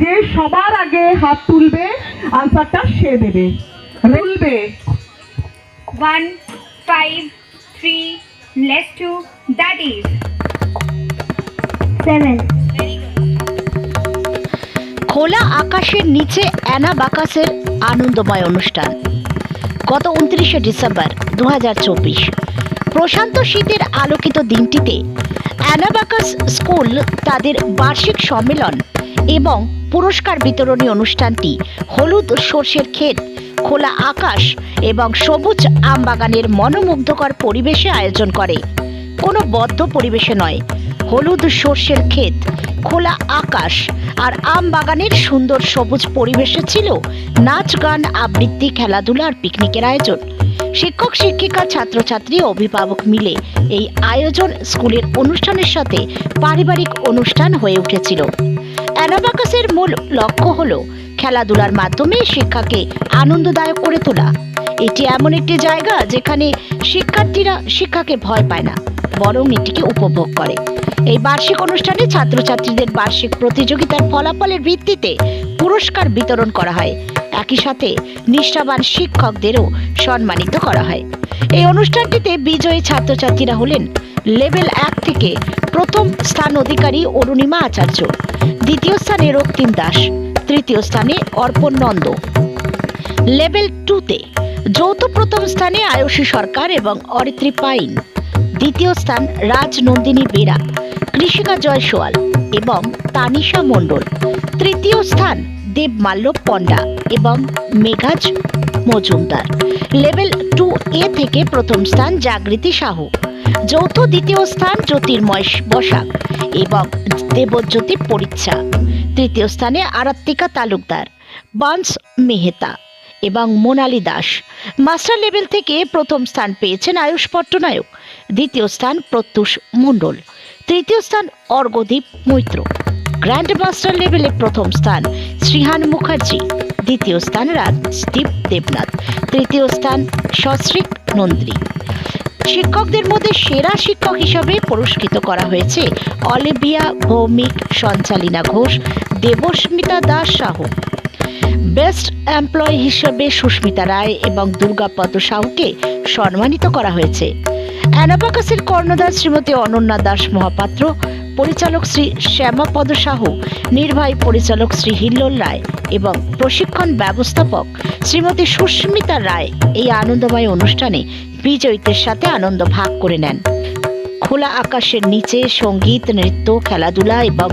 যে সবার আগে হাত তুলবে আনসারটা সে দেবে। তুলবে One, five, three, less two, that is. Seven খোলা আকাশের নিচে অ্যানাবাকাসের আনন্দময় অনুষ্ঠান। গত উনত্রিশে ডিসেম্বর দু হাজার চব্বিশ। প্রশান্ত শীতের আলোকিত দিনটিতে অ্যানাবাকাস স্কুল তাদের বার্ষিক সম্মেলন এবং পুরস্কার বিতরণী অনুষ্ঠানটি হলুদ সর্ষের ক্ষেত, খোলা আকাশ এবং সবুজ আমবাগানের মনোমুগ্ধকর পরিবেশে আয়োজন করে। কোনো বদ্ধ পরিবেশে নয়, হলুদ সর্ষের ক্ষেত, খোলা আকাশ আর আম বাগানের সুন্দর সবুজ পরিবেশে ছিল নাচ গান আবৃত্তি, খেলাধুলা আর পিকনিকের আয়োজন। শিক্ষক, শিক্ষিকা, ছাত্রছাত্রী, অভিভাবক মিলে এই আয়োজন স্কুলের অনুষ্ঠানের সাথে পারিবারিক অনুষ্ঠান হয়ে উঠেছিল। অ্যানাবাকাসের মূল লক্ষ্য হলো খেলাধুলার মাধ্যমে শিক্ষাকে আনন্দদায়ক করে তোলা। এটি এমন একটি জায়গা যেখানে শিক্ষার্থীরা শিক্ষাকে ভয় পায় না, বরং এটিকে উপভোগ করে। এই বার্ষিক অনুষ্ঠানে ছাত্রছাত্রীদের বার্ষিক প্রতিযোগিতার ফলাফলের ভিত্তিতে পুরস্কার বিতরণ করা হয়। একই সাথে নিষ্ঠাবান শিক্ষকদেরও সম্মানিত করা হয়। এই অনুষ্ঠানটিতে বিজয়ী ছাত্রছাত্রীরা হলেন লেভেল এক থেকে প্রথম স্থান অধিকারী অরুণিমা আচার্য। দ্বিতীয় স্থানে রক্তিম দাস, তৃতীয় স্থানে অর্পণ নন্দ। লেভেল টুতে যৌথ প্রথম স্থানে আয়ুষী সরকার এবং অরিত্রী পাইন। দ্বিতীয় স্থান রাজ নন্দিনী বেরা, কৃষিকা জয় সোয়াল এবং তানিশা মণ্ডল। তৃতীয় স্থান দেবমাল্য পণ্ডা। এবং Meghaj Majumdar. Level two A থেকে প্রথম স্থান জাগৃতি সাহু। যৌথ দ্বিতীয় স্থান জ্যোতির্ময় বসাক এবং দেবজ্যোতি পরীক্ষা তৃতীয় স্থানে আরাত্তিকা তালুকদার, বান্স মেহেতা এবং মোনালি দাস। মাস্টার লেভেল থেকে প্রথম স্থান পেয়েছেন আয়ুষ পট্টনায়ক। দ্বিতীয় স্থান প্রত্যুষ মণ্ডল। তৃতীয় স্থান অর্ঘদীপ মৈত্র। গ্র্যান্ড মাস্টার লেভেলে প্রথম স্থান শ্রীহান মুখার্জি, দ্বিতীয় স্থান রাজদীপ দেবনাথ, তৃতীয় স্থান সশ্রিক নন্দ্রী শিক্ষকদের মধ্যে সেরা শিক্ষক হিসাবে পুরস্কৃত করা হয়েছে Olivia Bhowmik, Sanchalina Ghosh, Debasmita Das Sahu. Best employ হিসেবে সুস্মিতা রায় এবং দুর্গাপদ সাহুকে সম্মানিত করা হয়েছে। অ্যানাবাকাসের কর্ণধার শ্রীমতী অনন্যা দাস মহাপাত্র পরিচালক শ্রী শ্যামাপদ সাহু, নির্বাহী পরিচালক শ্রী হিল্লোল রায় এবং প্রশিক্ষণ ব্যবস্থাপক শ্রীমতী সুস্মিতা রায় এই আনন্দময় অনুষ্ঠানে বিজয়ীদের সাথে আনন্দ ভাগ করে নেন। খোলা আকাশের নিচে সংগীত, নৃত্য, খেলাধুলা এবং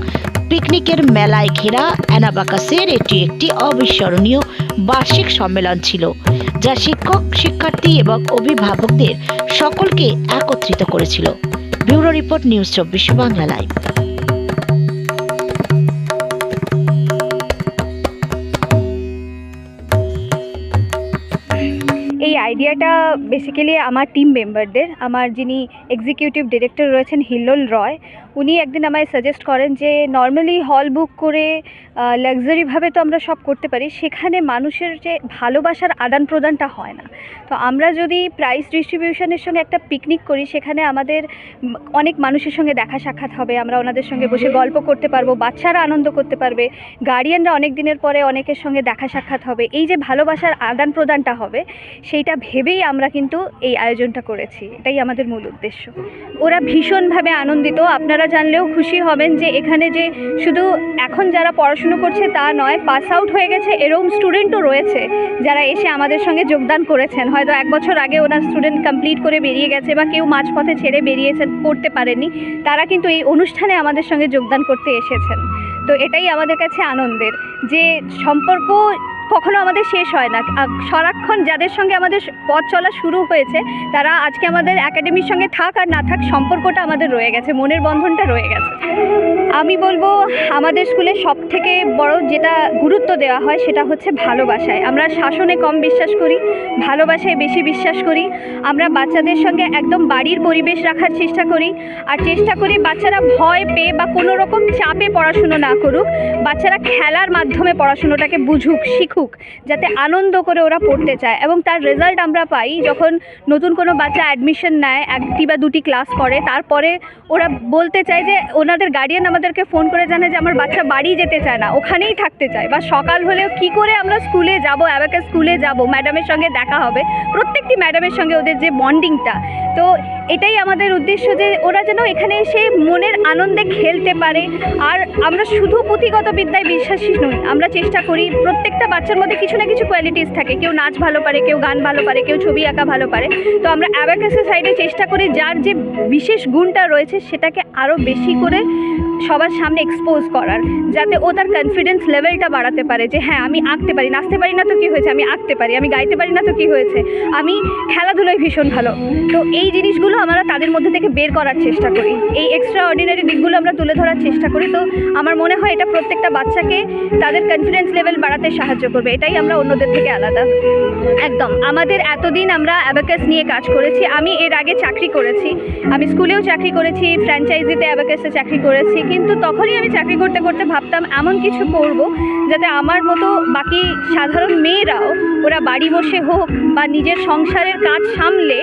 পিকনিকের মেলায় ঘেরা অ্যানাবাকাসের এটি একটি অবিস্মরণীয় বার্ষিক সম্মেলন ছিল, যা শিক্ষক, শিক্ষার্থী এবং অভিভাবকদের সকলকে একত্রিত করেছিল। ব্যুরো রিপোর্ট নিউজ চব্বিশ বাংলা লাইভ। এই আইডিয়াটা বেসিক্যালি আমার টিম মেম্বারদের আমার যিনি এক্সিকিউটিভ ডিরেক্টর রয়েছেন হিল্লোল রয় উনি একদিন আমায় সাজেস্ট করেন যে নর্মালি হল বুক করে লাক্সারিভাবে তো আমরা সব করতে পারি, সেখানে মানুষের যে ভালোবাসার আদান প্রদানটা হয় না। তো আমরা যদি প্রাইস ডিস্ট্রিবিউশনের সঙ্গে একটা পিকনিক করি, সেখানে আমাদের অনেক মানুষের সঙ্গে দেখা সাক্ষাৎ হবে, আমরা ওনাদের সঙ্গে বসে গল্প করতে পারব, বাচ্চারা আনন্দ করতে পারবে গার্ডিয়ানরা অনেক দিনের পরে অনেকের সঙ্গে দেখা সাক্ষাৎ হবে, এই যে ভালোবাসার আদান প্রদানটা হবে, সেইটা ভেবেই আমরা কিন্তু এই আয়োজনটা করেছি, এটাই আমাদের মূল উদ্দেশ্য। ওরা ভীষণভাবে আনন্দিত, আপনারা জানলেও খুশি হবেন যে এখানে যে শুধু এখন যারা পড়াশুনো করছে তা নয় পাস আউট হয়ে গেছে, এরকম স্টুডেন্টও রয়েছে যারা এসে আমাদের সঙ্গে যোগদান করেছেন। হয়তো এক বছর আগে ওনার স্টুডেন্ট কমপ্লিট করে বেরিয়ে গেছে বা কেউ মাঝপথে ছেড়ে বেরিয়েছেন পড়তে পারেনি, তারা কিন্তু এই অনুষ্ঠানে আমাদের সঙ্গে যোগদান করতে এসেছেন। তো এটাই আমাদের কাছে আনন্দের যে সম্পর্ক কখনো আমাদের শেষ হয় না। সারাক্ষণ যাদের সঙ্গে আমাদের পথ চলা শুরু হয়েছে, তারা আজকে আমাদের একাডেমির সঙ্গে থাক আর না থাক, সম্পর্কটা আমাদের রয়ে গেছে, মনের বন্ধনটা রয়ে গেছে। আমি বলব, আমাদের স্কুলে সব থেকে বড় যেটা গুরুত্ব দেওয়া হয়, সেটা হচ্ছে ভালোবাসায়। আমরা শাসনে কম বিশ্বাস করি, ভালোবাসায় বেশি বিশ্বাস করি। আমরা বাচ্চাদের সঙ্গে একদম বাড়ির পরিবেশ রাখার চেষ্টা করি, আর চেষ্টা করি বাচ্চারা ভয় পেয়ে বা কোনো রকম চাপে পড়াশুনো না করুক, বাচ্চারা খেলার মাধ্যমে পড়াশুনোটাকে বুঝুক, শিখুক। শিখুক যাতে আনন্দ করে ওরা পড়তে চায়। এবং তার রেজাল্ট আমরা পাই যখন নতুন কোনো বাচ্চা অ্যাডমিশন নেয়, একটি বা দুটি ক্লাস করে, তারপরে ওরা বলতে চায় যে, ওনাদের গার্ডিয়ান আমাদেরকে ফোন করে জানায় যে, আমার বাচ্চা বাড়ি যেতে চায় না, ওখানেই থাকতে চায়। বা সকাল হলেও কি করে আমরা স্কুলে যাব অ্যাবাকাস স্কুলে যাব ম্যাডামের সঙ্গে দেখা হবে। প্রত্যেকটি ম্যাডামের সঙ্গে ওদের যে বন্ডিংটা তো এটাই আমাদের উদ্দেশ্য যে, ওরা যেন এখানে এসে মনের আনন্দে খেলতে পারে। আর আমরা শুধু পুঁথিগত বিদ্যায় বিশ্বাসী নই, আমরা চেষ্টা করি প্রত্যেকটা বাচ্চার মধ্যে কিছু না কিছু কোয়ালিটিস থাকে। কেউ নাচ ভালো পারে, কেউ গান ভালো পারে, কেউ ছবি আঁকা ভালো পারে। তো আমরা অ্যাবাকাসের সাইডে চেষ্টা করি যার যে বিশেষ গুণটা রয়েছে সেটাকে আরও বেশি করে সবার সামনে এক্সপোজ করার, যাতে ও তার কনফিডেন্স লেভেলটা বাড়াতে পারে যে হ্যাঁ আমি আঁকতে পারি, নাচতে পারি না তো কী হয়েছে? আমি আঁকতে পারি, আমি গাইতে পারি না তো কী হয়েছে? আমি খেলাধুলোয় ভীষণ ভালো। তো এই জিনিসগুলো আমরা তাদের মধ্যে থেকে বের করার চেষ্টা করি। এই এক্সট্রা অর্ডিনারি দিকগুলো আমরা তুলে ধরার চেষ্টা করি। তো আমার মনে হয় এটা প্রত্যেকটা বাচ্চাকে তাদের কনফিডেন্স লেভেল বাড়াতে সাহায্য করবে, এটাই আমরা অন্যদের থেকে আলাদা। একদম, আমাদের এতদিন আমরা অ্যাবাকাস নিয়ে কাজ করেছি, আমি এর আগে চাকরি করেছি, আমি স্কুলেও চাকরি করেছি ফ্র্যাঞ্চাইজিতে অ্যাবাকাসে চাকরি করেছি, কিন্তু তখনই আমি চাকরি করতে করতে ভাবতাম এমন কিছু করব যাতে আমার মতো বাকি সাধারণ মেয়েরাও ওরা বাড়ি বসে হোক বা নিজের সংসারের কাজ সামলে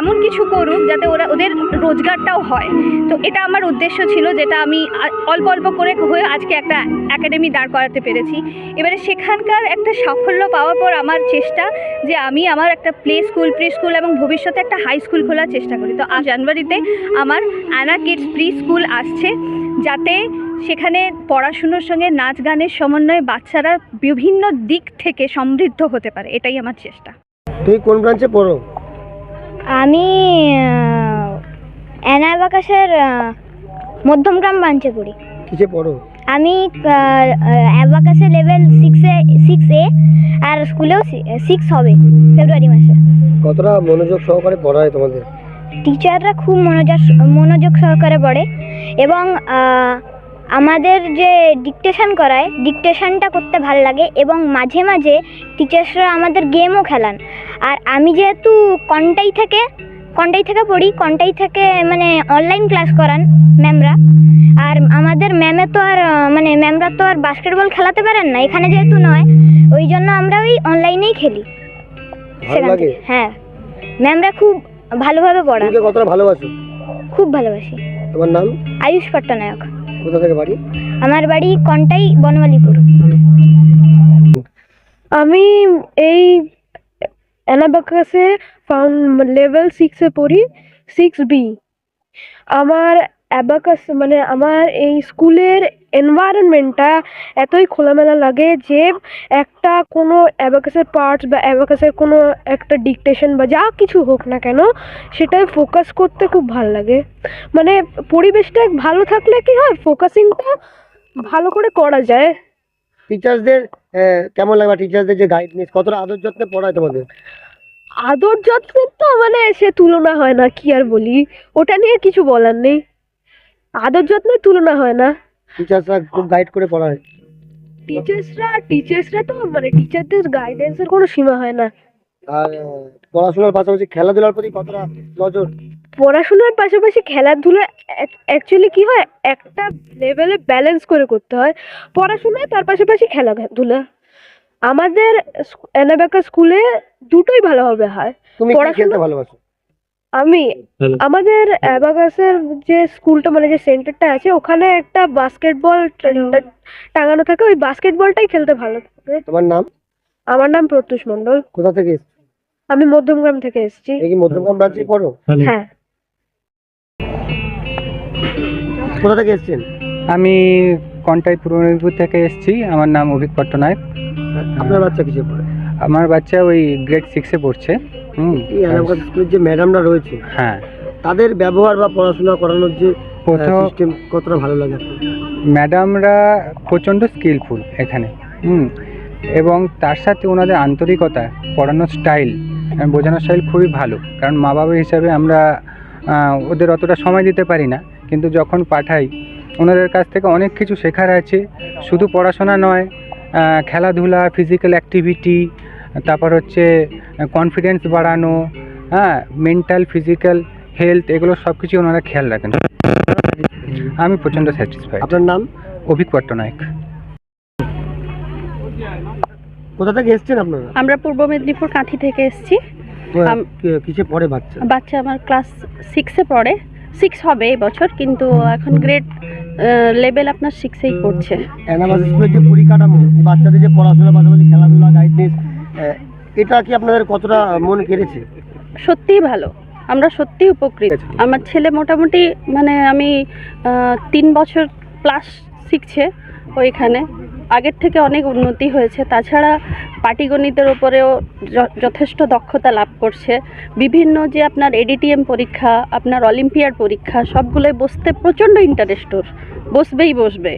এমন কিছু করুক যাতে ওরা ওদের রোজগারটাও হয়। তো এটা আমার উদ্দেশ্য ছিল যেটা আমি অল্প অল্প করে হয়ে আজকে একটা একাডেমি দাঁড় করাতে পেরেছি। এবারে সেখানকার একটা সাফল্য পাওয়ার পর আমার চেষ্টা যে আমি আমার একটা প্লে স্কুল প্রি স্কুল এবং ভবিষ্যতে একটা হাই স্কুল খোলার চেষ্টা করি। তো আজ জানুয়ারিতে আমার অ্যানা কিডস প্রি স্কুল আসছে যাতে সেখানে পড়াশুনোর সঙ্গে নাচ গানের সমন্বয়ে বাচ্চারা বিভিন্ন দিক থেকে সমৃদ্ধ হতে পারে এটাই আমার চেষ্টা। তুমি কোন ব্রাঞ্চে পড়ো? আমি অ্যানাবাকাশের মধ্যমগ্রাম ব্রাঞ্চে পড়ি। কিসে পড়ো? আমি অ্যাবাকাসে লেভেল সিক্সে সিক্স এ আর স্কুলেও সিক্স হবে ফেব্রুয়ারি মাসে। কতটা মনোযোগ সহকারে পড়ায় তোমাদের? টিচাররা খুব মনোযোগ মনোযোগ সহকারে পড়ে এবং আমাদের যে ডিকটেশন করায় ডিকটেশনটা করতে ভালো লাগে এবং মাঝে মাঝে টিচার্সরা আমাদের গেমও খেলান। আর আমি যেহেতু কন্টাই থেকে কন্টাই থেকে পড়ি কন্টাই থেকে মানে অনলাইন ক্লাস করান ম্যামরা আর আমাদের ম্যামে তো আর মানে ম্যামরা তো আর বাস্কেটবল খেলাতে পারেন না এখানে যেহেতু নয় ওই জন্য আমরা ওই অনলাইনেই খেলি হ্যাঁ ম্যামরা খুব ভালোভাবে পড়ান। কতটা ভালোবাসো? খুব ভালোবাসি। তোমার নাম? আয়ুষ পট্টনায়ক। কোথা থেকে বাড়ি? আমার বাড়ি কন্টাই বনমালীপুর। আমি এই অ্যানাবাকাসে ফাউন্ড লেভেল সিক্সে পড়ি সিক্স বি আমার অ্যাবাকাস মানে আমার এই স্কুলের এনভায়রনমেন্টটা এতই খোলামেলা লাগে যে একটা কোনো অ্যাবাকাসের পার্টস বা অ্যাবাকাসের কোনো একটা ডিকটেশন বা যা কিছু হোক না কেন, সেটায় ফোকাস করতে খুব ভালো লাগে। মানে পরিবেশটা ভালো থাকলে কি হয় ফোকাসিংটা ভালো করে করা যায়। টিচার্সদের কেমন লাগে টিচার্সদের যে গাইডনেস কতটা আদর যত্নে পড়ায় তোমাদের? আদর যত্নের তো মানে সে তুলনা হয় না কি আর বলি? ওটা নিয়ে কিছু বলার নেই। আদর যত্নের তুলনা হয় না। টিচার্সরা খুব গাইড করে পড়ায়। টিচার্সরা টিচার্সরা তো মানে টিচারদের গাইডেন্সের কোনো সীমা হয় না। আর পড়াশোনার পাশাপাশি খেলাধুলার প্রতি কতটা নজর? পড়াশোনার পাশাপাশি খেলাধুলা অ্যাকচুয়ালি কি হয় একটা লেভেলে ব্যালেন্স করে করতে হয়। পড়াশোনায় তার পাশাপাশি খেলাধুলা। আমাদের অ্যানাবেকা স্কুলে দুটোই ভালোভাবে হয়। তুমি কি পড়াশোনা- খেলতে ভালোবাসো? আমি আমাদের অ্যাবাকাসের যে স্কুলটা মানে যে সেন্টারটা আছে ওখানে একটা বাস্কেটবল টাঙানো থাকে। ওই বাস্কেটবলটাই খেলতে ভালো লাগে। তোমার নাম? আমার নাম প্রত্যুষ মণ্ডল। কোথা থেকে আমি মধ্যমগ্রাম থেকে এসেছি। এই কি মধ্যমগ্রাম ব্রাঞ্চে পড়ো? হ্যাঁ। কোথা থেকে এসছেন? আমি কন্টাই পূর্ব মেদিনীপুর থেকে এসেছি। আমার নাম অভিক পট্টনায়ক। আপনার বাচ্চা কিসে পড়ে? আমার বাচ্চা ওই গ্রেড সিক্সে পড়ছে। হুম। এই এলাকার স্কুলের যে ম্যাডামরা রয়েছে হ্যাঁ। তাদের ব্যবহার বা পড়াশোনা করানোর যে প্রথম সিস্টেম কতটা ভালো লাগে ম্যাডামরা প্রচণ্ড স্কিলফুল এখানে। হুম। এবং তার সাথে ওনাদের আন্তরিকতা পড়ানোর স্টাইল বোঝানোর স্টাইল খুবই ভালো। কারণ মা বাবা হিসাবে আমরা ওদের অতটা সময় দিতে পারি না। কিন্তু যখন পাঠাই ওনাদের কাছ থেকে অনেক কিছু শেখার আছে। শুধু পড়াশোনা নয় খেলাধুলা ফিজিক্যাল অ্যাক্টিভিটি তারপর হচ্ছে কনফিডেন্স বাড়ানো হ্যাঁ মেন্টাল ফিজিক্যাল হেলথ এগুলো সব কিছু ওনারা খেয়াল রাখেন। আমি প্রচণ্ড স্যাটিসফাইড আপনার নাম? অভিক পট্টনায়ক। কোথা থেকে এসেছেন আপনারা? আমরা পূর্ব মেদিনীপুর কাঁথি থেকে এসেছি। কিসে পড়ে বাচ্চা? বাচ্চা আমার ক্লাস সিক্সে পড়ে। সিক্স হবে এই বছর কিন্তু এখন গ্রেড লেভেল আপনার সিক্সেই স্কুলের যে পরিকাঠামো বাচ্চাদের যে পড়াশোনার পাশাপাশি খেলাধুলা গাইডেন্স এটা কি আপনাদের কতটা মন কেড়েছে? সত্যিই ভালো। আমরা সত্যিই উপকৃত। আমার ছেলে মোটামুটি মানে আমি তিন বছর প্লাস শিখছে ওইখানে। আগের থেকে অনেক উন্নতি হয়েছে। তাছাড়া পাটিগণিতের ওপরেও যথেষ্ট দক্ষতা লাভ করছে। বিভিন্ন যে আপনার এডিটিএম পরীক্ষা, আপনার অলিম্পিয়াড পরীক্ষা সবগুলোই বসতে প্রচণ্ড ইন্টারেস্ট ওর। বসবেই বসবে।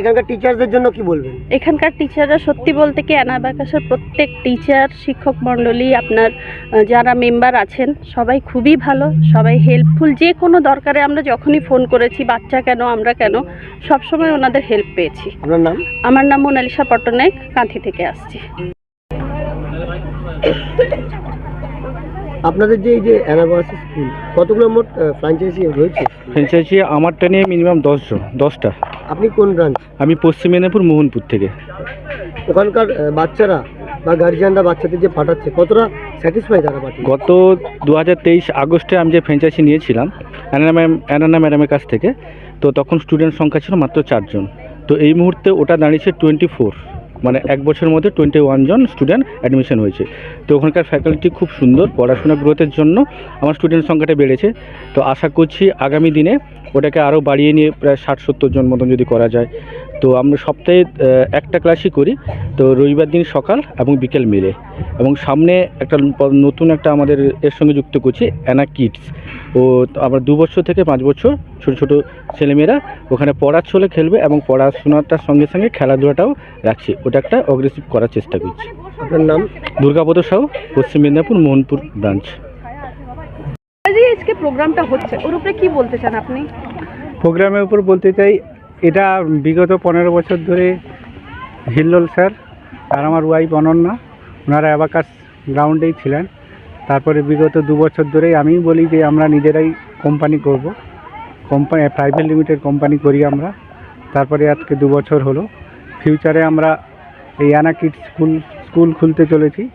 এখানকার টিচারদের জন্য কি বলবেন? এখানকার টিচাররা সত্যি বলতে কি অ্যানাবাকাসের প্রত্যেক টিচার শিক্ষক মণ্ডলী আপনার যারা মেম্বার আছেন সবাই খুবই ভালো সবাই হেল্পফুল যে কোনো দরকারে আমরা যখনই ফোন করেছি বাচ্চা কেন আমরা কেন সবসময় ওনাদের হেল্প পেয়েছি। আপনার নাম? আমার নাম মোনালিসা পট্টনায়ক কাঁথি থেকে আসছি। আপনাদের যে এই যে অ্যানাবাস স্কুল কতগুলো মোট ফ্র্যাঞ্চাইজি রয়েছে? ফ্র্যাঞ্চাইজি আমারটা নিয়ে মিনিমাম দশজন দশটা। আপনি কোন ব্রাঞ্চ আমি পশ্চিম মেদিনীপুর মোহনপুর থেকে। ওখানকার বাচ্চারা বা গার্জিয়ানরা বাচ্চাদের যে পাঠাচ্ছে কতটা স্যাটিসফাই তারা পাঠিয়ে গত দু হাজার তেইশ আগস্টে আমি যে ফ্র্যাঞ্চাইজি নিয়েছিলাম অ্যানানা ম্যাম অ্যানানা ম্যাডামের কাছ থেকে তো তখন স্টুডেন্ট সংখ্যা ছিল মাত্র চারজন। তো এই মুহূর্তে ওটা দাঁড়িয়েছে টোয়েন্টি ফোর মানে এক বছরের মধ্যে টোয়েন্টি জন স্টুডেন্ট অ্যাডমিশন হয়েছে। তো ওখানকার ফ্যাকাল্টি খুব সুন্দর পড়াশোনা গ্রোথের জন্য আমার স্টুডেন্ট সংখ্যাটা বেড়েছে। তো আশা করছি আগামী দিনে ওটাকে আরও বাড়িয়ে নিয়ে প্রায় ষাট সত্তর জন মতন যদি করা যায়। তো আমরা সপ্তাহে একটা ক্লাসই করি। তো রবিবার দিন সকাল এবং বিকেল মিলে। এবং সামনে একটা নতুন একটা আমাদের এর সঙ্গে যুক্ত করছি অ্যানা কিডস ও আমরা দু বছর থেকে পাঁচ বছর ছোট ছোট ছেলেমেয়েরা ওখানে পড়ার ছলে খেলবে এবং পড়াশোনাটার সঙ্গে সঙ্গে খেলাধুলাটাও রাখছি। ওটা একটা অগ্রেসিভ করার চেষ্টা করছি। আপনার নাম? দুর্গাপদ সাউ পশ্চিম মেদিনীপুর মোহনপুর ব্রাঞ্চ আজকে প্রোগ্রামটা হচ্ছে। ওর উপরে কি বলতে চান আপনি? প্রোগ্রামের উপর বলতে চাই এটা বিগত পনেরো বছর ধরে হিল্লোল স্যার আর আমার ওয়াইফ অনন্যা। ওনারা অ্যাবাকাস গ্রাউন্ডেই ছিলেন। তারপরে বিগত দু বছর ধরেই আমি বলি যে আমরা নিজেরাই কোম্পানি করব। কোম্পানি প্রাইভেট লিমিটেড কোম্পানি করি আমরা। তারপরে আজকে দু বছর হলো। ফিউচারে আমরা এই অ্যানাকিড স্কুল স্কুল খুলতে চলেছি।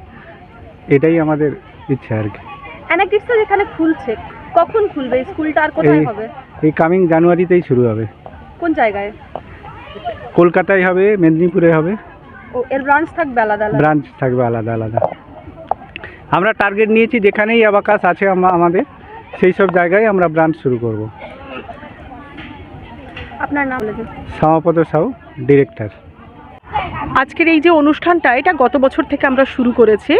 এটাই আমাদের ইচ্ছা আর কি। অ্যানাকিডসটা যেখানে খুলছে কখন খুলবে? স্কুলটা আর কোথায় হবে? এই কামিং জানুয়ারিতেই শুরু হবে। কোন জায়গায়? কলকাতায় হবে মেদিনীপুরে হবে। ও এর ব্রাঞ্চ থাকবে আলাদা আলাদা? ব্রাঞ্চ থাকবে আলাদা আলাদা। আমরা টার্গেট নিয়েছি যেখানেই অ্যাবাকাস আছে আমাদের সেই সব জায়গায় আমরা ব্রাঞ্চ শুরু করব। আপনার নাম শ্যামাপদ সাউ ডিরেক্টর আজকের এই যে অনুষ্ঠানটা, এটা গত বছর থেকে আমরা শুরু করেছি।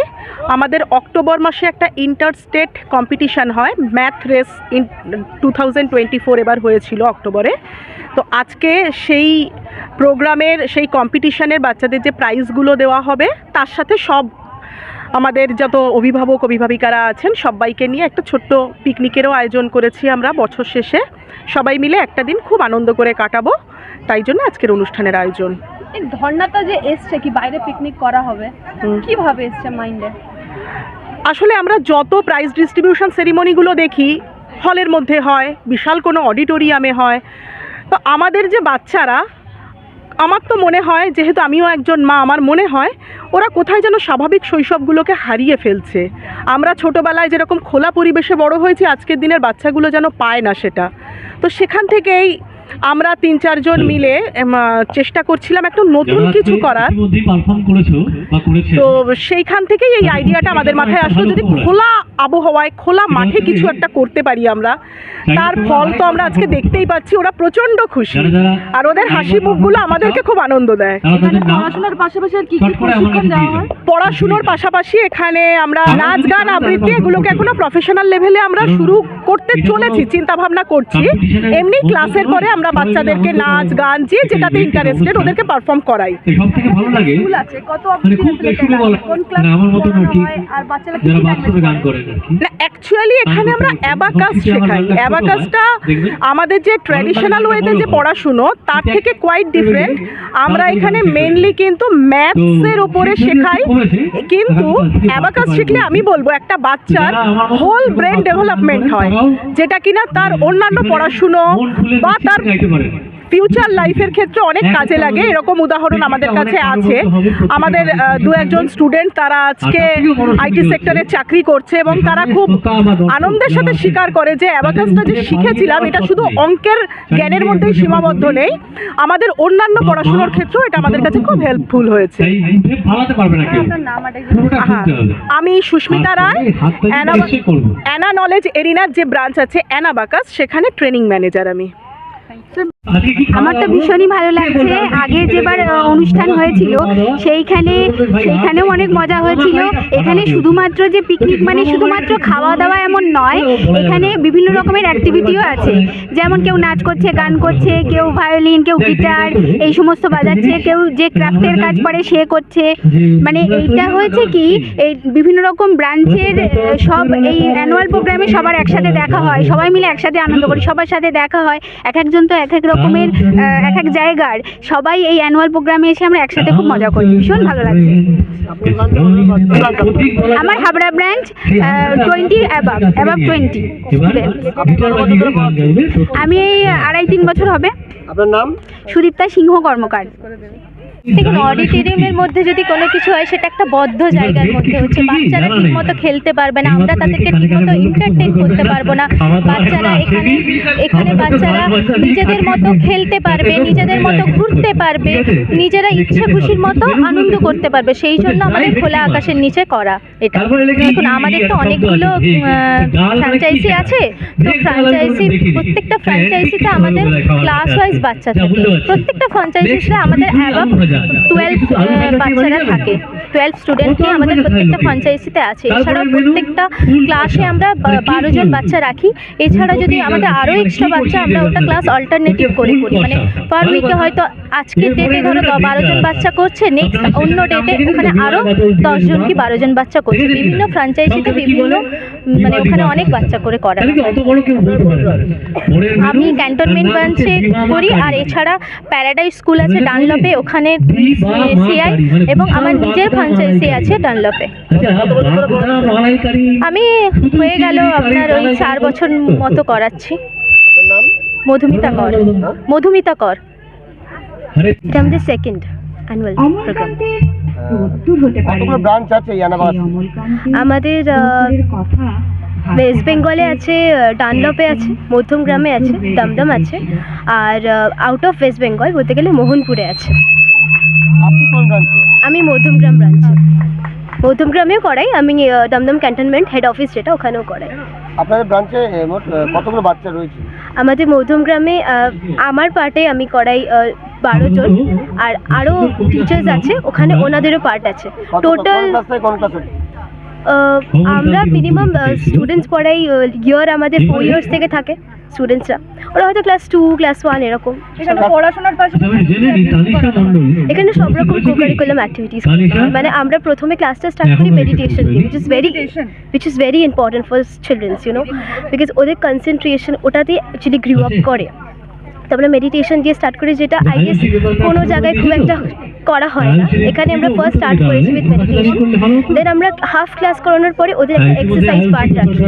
আমাদের অক্টোবর মাসে একটা ইন্টার স্টেট কম্পিটিশান হয়, math race in two thousand twenty four এবার হয়েছিল অক্টোবরে। তো আজকে সেই প্রোগ্রামের, সেই কম্পিটিশানের বাচ্চাদের যে প্রাইজগুলো দেওয়া হবে, তার সাথে সব আমাদের যত অভিভাবক, অভিভাবিকারা আছেন, সবাইকে নিয়ে একটা ছোট্ট পিকনিকেরও আয়োজন করেছি আমরা বছর শেষে। সবাই মিলে একটা দিন খুব আনন্দ করে কাটাবো, তাই জন্য আজকের অনুষ্ঠানের আয়োজন। এই ধর্নাটা যে এসছে কি বাইরে পিকনিক করা হবে? কীভাবে এসছে মাইন্ডে আসলে আমরা যত প্রাইজ ডিস্ট্রিবিউশন সেরিমনিগুলো দেখি হলের মধ্যে হয় বিশাল কোনো অডিটোরিয়ামে হয়। তো আমাদের যে বাচ্চারা আমার তো মনে হয় যেহেতু আমিও একজন মা আমার মনে হয় ওরা কোথায় যেন স্বাভাবিক শৈশবগুলোকে হারিয়ে ফেলছে। আমরা ছোটোবেলায় যেরকম খোলা পরিবেশে বড় হয়েছি আজকের দিনের বাচ্চাগুলো যেন পায় না সেটা। তো সেখান থেকেই আমরা তিন চারজন মিলে চেষ্টা করছিলাম একটা নতুন কিছু করার। তো সেইখান থেকেই এই আইডিয়াটা আমাদের মাথায় আসলো যদি খোলা আবহাওয়ায় খোলা মাঠে কিছু একটা করতে পারি আমরা তার ফল তো আমরা আজকে দেখতেই পাচ্ছি ওরা প্রচণ্ড খুশি। আর ওদের হাসি মুখগুলো আমাদেরকে খুব আনন্দ দেয়। পড়াশোনার পাশাপাশি আর কি পড়াশুনোর পাশাপাশি এখানে আমরা নাচ গান আবৃত্তি এগুলোকে এখনও প্রফেশনাল লেভেলে আমরা শুরু করতে চলেছি চিন্তা ভাবনা করছি। এমনি ক্লাসের পরে আমরা বাচ্চাদেরকে নাচ গান যে যেটাতে ইন্টারেস্টেড ওদেরকে পারফর্ম করাই। সব ভালো লাগে। স্কুল আছে কত মানে মানে না অ্যাকচুয়ালি এখানে আমরা অ্যাবাকাস শেখাই। অ্যাবাকাসটা আমাদের যে ট্র্যাডিশনাল ওয়েতে যে পড়াশুনো তার থেকে কোয়াইট ডিফারেন্ট আমরা এখানে মেনলি কিন্তু ম্যাথসের তো উপরে শেখাই। কিন্তু অ্যাবাকাস শিখলে আমি বলব একটা বাচ্চার হোল ব্রেন ডেভেলপমেন্ট হয়। যেটা কিনা তার মানে অন্যান্য পড়াশুনো বা তার গাইতে। ফিউচার লাইফের ক্ষেত্রে অনেক কাজে লাগে। এরকম উদাহরণ আমাদের কাছে আছে। আমাদের দু একজন স্টুডেন্ট তারা আজকে আইটি সেক্টরে চাকরি করছে এবং তারা খুব আনন্দের সাথে স্বীকার করে যে অ্যাবাকাসটা যে শিখেছিলাম এটা শুধু অঙ্কের জ্ঞানের মধ্যেই সীমাবদ্ধ নেই। আমাদের অন্যান্য পড়াশোনার ক্ষেত্রেও এটা আমাদের কাছে খুব হেল্পফুল হয়েছে। হ্যাঁ আমি Susmita Roy Anna- Anna knowledge এরিনার যে ব্রাঞ্চ আছে অ্যানাবাকাস সেখানে ট্রেনিং ম্যানেজার আমি। আজকে কি খাওয়া আমার তো ভীষণই ভালো লাগছে। আগে যেবার অনুষ্ঠান হয়েছিল সেইখানে সেইখানেও অনেক মজা হয়েছিল। এখানে শুধুমাত্র যে পিকনিক মানে শুধুমাত্র খাওয়া দাওয়া এমন নয় এখানে বিভিন্ন রকমের অ্যাক্টিভিটিও আছে। যেমন কেউ নাচ করছে গান করছে কেউ ভায়োলিন কেউ গিটার এই সমস্ত বাজাচ্ছে কেউ যে ক্রাফটের কাজ করে সে করছে। মানে এইটা হয়েছে কি এই বিভিন্ন রকম ব্রাঞ্চের সব এই অ্যানুয়াল প্রোগ্রামে সবার একসাথে দেখা হয়। সবাই মিলে একসাথে আনন্দ করি সবার সাথে দেখা হয়। এক একজন তো এক এক রকমের এক এক জায়গার সবাই এই অ্যানুয়াল প্রোগ্রামে এসে আমরা একসাথে খুব মজা করি ভীষণ ভালো লাগছে। আমার হাবড়া ব্রাঞ্চ টোয়েন্টি অ্যাবাব অ্যাবাব টোয়েন্টি আমি এই আড়াই তিন বছর হবে। আপনার নাম? সুদীপ্তা সিংহ কর্মকার। দেখুন অডিটোরিয়ামের মধ্যে যদি কোনো কিছু হয় সেটা একটা বদ্ধ জায়গার মধ্যে হচ্ছে বাচ্চারা ঠিক মতো খেলতে পারবে না। আমরা তাদেরকে ঠিক মতো এন্টারটেন করতে পারব না। বাচ্চারা এখানে এখানে বাচ্চারা নিজেদের মতো খেলতে পারবে নিজেদের মতো ঘুরতে পারবে নিজেরা ইচ্ছে খুশির মতো আনন্দ করতে পারবে। সেই জন্য আমাদের খোলা আকাশের নিচে করা এটা। দেখুন আমাদের তো অনেকগুলো ফ্র্যাঞ্চাইজি আছে। তো ফ্র্যাঞ্চাইজি প্রত্যেকটা ফ্র্যাঞ্চাইজিতে আমাদের ক্লাস ওয়াইজ বাচ্চা থাকে। প্রত্যেকটা ফ্র্যাঞ্চাইজিতে আমাদের অ্যাবাভ টুয়েলভ বাচ্চারা থাকে। টুয়েলভ স্টুডেন্ট নিয়ে আমাদের প্রত্যেকটা ফ্র্যাঞ্চাইজিতে আছে। এছাড়াও প্রত্যেকটা ক্লাসে আমরা বা- বারো জন বাচ্চা রাখি। এছাড়া যদি আমাদের আরও এক্সট্রা বাচ্চা আমরা ওটা ক্লাস অল্টারনেটিভ করে করি। মানে পার উইকে হয়তো আজকের ডেটে ধরো বারো জন বাচ্চা করছে নেক্সট অন্য ডেটে ওখানে আরও দশজন কি বারো জন বাচ্চা করছে। বিভিন্ন ফ্র্যাঞ্চাইজিতে বিভিন্ন মানে ওখানে অনেক বাচ্চা করে করা আমি ক্যান্টনমেন্ট ব্রাঞ্চে করি আর এছাড়া প্যারাডাইস স্কুল আছে ডানলপে ওখানে সিআই এবং আমার নিজের ফ্র্যাঞ্চাইজি আছে ডানলপে। আচ্ছা আমি হয়ে গেল আপনার ওই চার বছর মতো করাচ্ছি। মধুমিতা কর। মধুমিতা কর। এটা আমাদের সেকেন্ড অ্যানুয়াল প্রোগ্রাম আমাদের ওয়েস্ট বেঙ্গলে আছে ডানলপে আছে মধ্যমগ্রামে আছে দমদম আছে আর আউট অফ ওয়েস্ট বেঙ্গল বলতে গেলে মোহনপুরে আছে। আপনি কোন ব্রাঞ্চে আমি মধ্যমগ্রাম ব্রাঞ্চে মধ্যমগ্রামেও করাই আমি দমদম ক্যান্টনমেন্ট হেড অফিস যেটা ওখানেও করাই। আপনাদের ব্রাঞ্চে মোট কতগুলো বাচ্চা রয়েছে? আমাদের মধ্যমগ্রামে আমার পার্টে আমি করাই বারো জন। আর আরও টিচার্স আছে ওখানে ওনাদেরও পার্ট আছে। টোটাল? আমরা মিনিমাম স্টুডেন্টস পড়াই ইয়ার আমাদের ফোর ইয়ার্স থেকে থাকে। স্টুডেন্টসরা ওরা হয়তো ক্লাস টু ক্লাস ওয়ান এরকম। পড়াশোনার তানিশা মণ্ডল। এখানে সব রকম কোকারিকুলাম অ্যাক্টিভিটিস মানে আমরা প্রথমে ক্লাসটা স্টার্ট করি এখন মেডিটেশন দিয়ে which is very which is very important for childrens you know because ওদের কনসেন্ট্রেশন ওটাতেই অ্যাকচুয়ালি গ্রিউ আপ করে। তো আমরা মেডিটেশন দিয়ে স্টার্ট করি যেটা আই গেস কোনো জায়গায় খুব একটা করা হয় না। এখানে আমরা ফার্স্ট স্টার্ট করেছি উইথ মেডিটেশন দেন আমরা হাফ ক্লাস করানোর পরে ওদের একটা এক্সারসাইজ পার্ট রাখি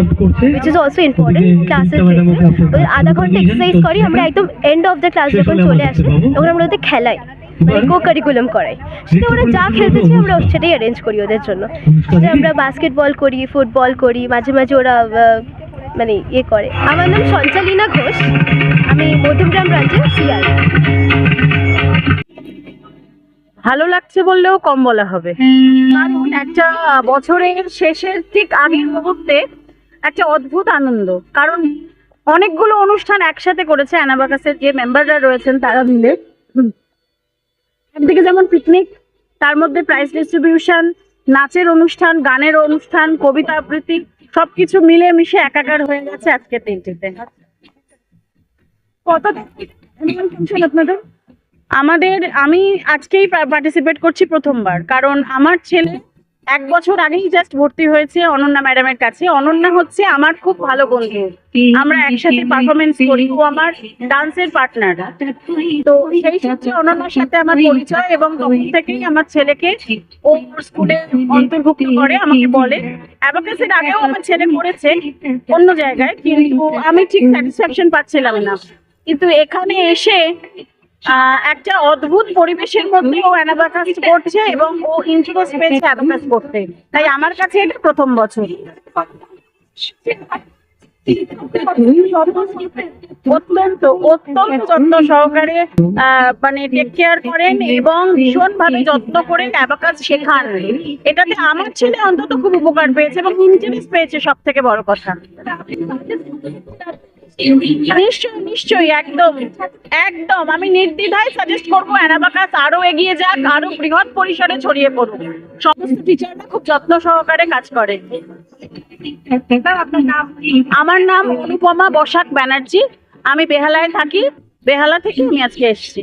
উইচ ইজ অলসো ইম্পর্টেন্ট ক্লাসের ক্ষেত্রে ওদের আধা ঘণ্টা এক্সারসাইজ করি আমরা একদম এন্ড অফ দ্য ক্লাস যখন চলে আসি তখন আমরা ওদের খেলাই মানে কো কারিকুলাম করাই। সেটা ওরা যা খেলতে চায় আমরা সেটাই অ্যারেঞ্জ করি ওদের জন্য। আমরা বাস্কেটবল করি ফুটবল করি মাঝে মাঝে ওরা মানে ইয়ে করে। আমার নাম সঞ্চালিনা ঘোষ। আমি মধ্যমগ্রাম ব্রাঞ্চের সিআর ভালো লাগছে বললেও কম বলা হবে। কারণ একটা বছরের শেষের ঠিক আগের মুহূর্তে একটা অদ্ভুত আনন্দ। কারণ অনেকগুলো অনুষ্ঠান একসাথে করেছে অ্যানাবাকাসের যে মেম্বাররা রয়েছেন তারা মিলে। একদিকে যেমন পিকনিক তার মধ্যে প্রাইজ ডিস্ট্রিবিউশন নাচের অনুষ্ঠান, গানের অনুষ্ঠান, কবিতা আবৃত্তি সবকিছু মিলে মিশে একাকার হয়ে গেছে আজকে দিনটিতে। কত আপনাদের? আমাদের, আমি আজকেই পার্টিসিপেট করছি প্রথমবার, কারণ আমার ছেলে এক বছর আগেই জাস্ট ভর্তি হয়েছে অনন্যা ম্যাডামের কাছে। অনন্যা হচ্ছে আমার খুব ভালো বন্ধু। আমরা একসাথে পারফরমেন্স করি, ও আমার ডান্সের পার্টনার তো সেই সূত্রে অনন্যার সাথে আমার পরিচয় এবং তখন থেকেই আমার ছেলেকে ও স্কুলে অন্তর্ভুক্ত করে, আমাকে বলে। অ্যাবাকাসের আগেও আমার ছেলে করেছে অন্য জায়গায়, কিন্তু আমি ঠিক স্যাটিসফ্যাকশন পাচ্ছিলাম না। কিন্তু এখানে এসে একটা অদ্ভুত পরিবেশের মধ্যে ও অ্যানাবাকাস করছে এবং ও ইন্টারেস্ট পেয়েছে অ্যাবাকাস করতে। তাই আমার কাছে এটা প্রথম বছর। অত্যন্ত অত্যন্ত যত্ন সহকারে মানে টেক কেয়ার করেন এবং ভীষণ ভাবে যত্ন করে অ্যাবাকাস শেখান। এটাতে আমার ছেলে অন্তত খুব উপকার পেয়েছে এবং ইন্টারেস্ট পেয়েছে সব থেকে বড় কথা। নিশ্চয়ই নিশ্চয়ই, একদম একদম। আমি নির্দ্বিধায় সাজেস্ট করব, অ্যানাবাকাস আরও এগিয়ে যাক, আরও বৃহৎ পরিসরে ছড়িয়ে পড়ুক। সমস্ত টিচাররা খুব যত্ন সহকারে কাজ করে। আমার নাম অনুপমা বসাক ব্যানার্জি। আমি বেহালায় থাকি। বেহালা থেকে আমি আজকে এসেছি।